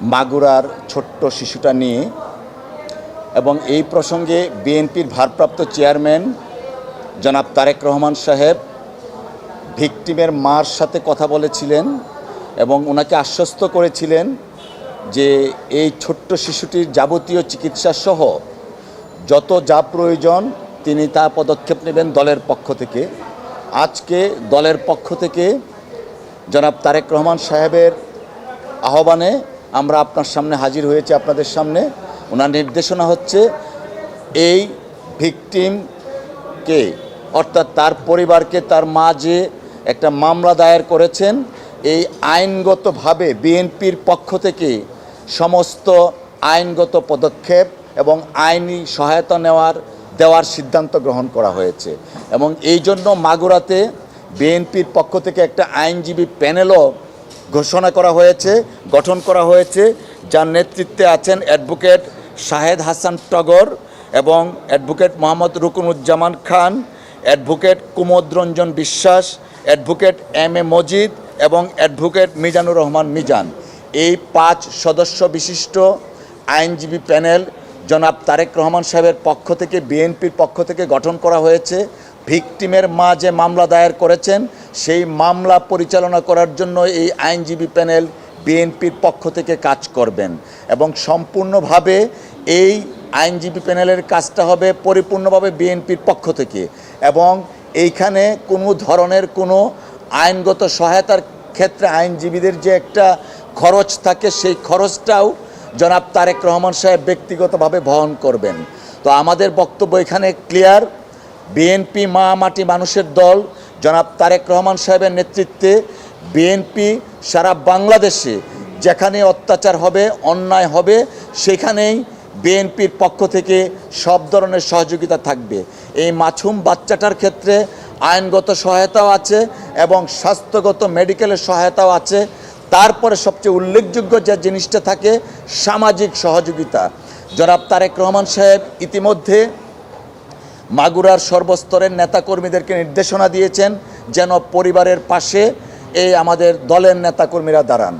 মাগুরার ছোট্ট শিশুটা নিয়ে এবং এই প্রসঙ্গে বিএনপির ভারপ্রাপ্ত চেয়ারম্যান জনাব তারেক রহমান সাহেব ভিকটিমের মার সাথে কথা বলেছিলেন এবং ওনাকে আশ্বস্ত করেছিলেন যে এই ছোট্ট শিশুটির যাবতীয় চিকিৎসা সহ যত যা প্রয়োজন তিনি তা পদক্ষেপ নেবেন দলের পক্ষ থেকে। আজকে দলের পক্ষ থেকে জনাব তারেক রহমান সাহেবের আহ্বানে আমরা আপনার সামনে হাজির হয়েছি আপনাদের সামনে। ওনার নির্দেশনা হচ্ছে, এই ভিকটিমকে অর্থাৎ তার পরিবারকে তার মা যে একটা মামলা দায়ের করেছেন, এই আইনগতভাবে বিএনপির পক্ষ থেকে সমস্ত আইনগত পদক্ষেপ এবং আইনি সহায়তা নেওয়ার, দেওয়ার সিদ্ধান্ত গ্রহণ করা হয়েছে। এবং এই জন্য মাগুরাতে বিএনপির পক্ষ থেকে একটা আইনজীবী প্যানেলও ঘোষণা করা হয়েছে, গঠন করা হয়েছে, যার নেতৃত্বে আছেন অ্যাডভোকেট শাহেদ হাসান টগর এবং advocate Mohammad Rukunuzzaman Khan, advocate Kumod Ranjan Biswas, advocate M এ মজিদ এবং অ্যাডভোকেট মিজানুর রহমান মিজান। এই পাঁচ সদস্য বিশিষ্ট আইনজীবী প্যানেল জনাব তারেক রহমান সাহেবের পক্ষ থেকে, বিএনপির পক্ষ থেকে গঠন করা হয়েছে। ভিকটিমের মা যে মামলা দায়ের করেছেন সেই মামলা পরিচালনা করার জন্য এই আইনজীবী প্যানেল বিএনপির পক্ষ থেকে কাজ করবেন এবং সম্পূর্ণভাবে এই আইনজীবী প্যানেলের কাজটা হবে পরিপূর্ণভাবে বিএনপির পক্ষ থেকে এবং এইখানে কোনো ধরনের কোনো আইনগত সহায়তার ক্ষেত্রে আইনজীবীদের যে একটা খরচ থাকে সেই খরচটাও জনাব তারেক রহমান সাহেব ব্যক্তিগতভাবে বহন করবেন। তো আমাদের বক্তব্য এখানে ক্লিয়ার বিএনপি মা মাটি মানুষের দল জনাব তারেক রহমান সাহেবের নেতৃত্বে বিএনপি সারা বাংলাদেশে যেখানে অত্যাচার হবে, অন্যায় হবে, সেখানেই বিএনপির পক্ষ থেকে সব ধরনের সহযোগিতা থাকবে। এই মাছুম বাচ্চাটার ক্ষেত্রে আইনগত সহায়তাও আছে এবং স্বাস্থ্যগত মেডিকেলের সহায়তাও আছে। তারপরে সবচেয়ে উল্লেখযোগ্য যে জিনিসটা থাকে, সামাজিক সহযোগিতা। জনাব তারেক রহমান সাহেব ইতিমধ্যে মাগুরার সর্বস্তরের নেতাকর্মীদেরকে নির্দেশনা দিয়েছেন যেন পরিবারের পাশে এই আমাদের দলের নেতাকর্মীরা দাঁড়ান।